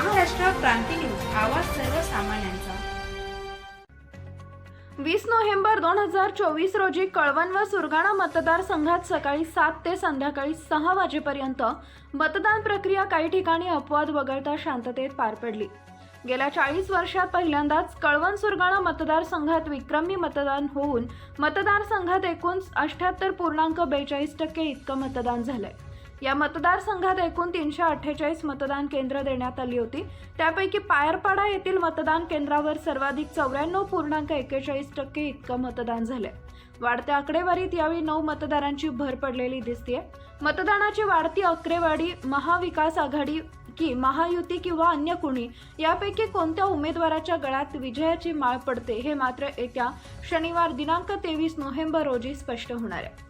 Maharashtra Kranti news आवाज सर्वसामान्यांचा. वीस नोव्हेंबर दोन हजार चोवीस रोजी कळवण व सुरगाणा मतदारसंघात सकाळी सात ते संध्याकाळी सहा वाजेपर्यंत मतदान प्रक्रिया काही ठिकाणी अपवाद वगळता शांततेत पार पडली. गेल्या चाळीस वर्षात पहिल्यांदाच कळवण सुरगाणा मतदारसंघात विक्रमी मतदान होऊन मतदारसंघात एकूण अठ्याहत्तर पूर्णांक बेचाळीस टक्के इतकं मतदान झालंय. या मतदारसंघात एकूण तीनशे अठ्ठेचाळीस मतदान केंद्र देण्यात आली होती. त्यापैकी पायरपाडा येथील मतदान केंद्रावर सर्वाधिक चौऱ्याण्णव पूर्णांक एकेचाळीस टक्के इतकं मतदान झालंय. वाढत्या आकडेवारीत यावेळी नऊ मतदारांची भर पडलेली दिसतीये. मतदानाची वाढती आकडेवारी महाविकास आघाडी की महायुती किंवा अन्य कुणी यापैकी कोणत्या उमेदवाराच्या गळ्यात विजयाची माळ पडते हे मात्र येत्या शनिवार दिनांक तेवीस नोव्हेंबर रोजी स्पष्ट होणार आहे.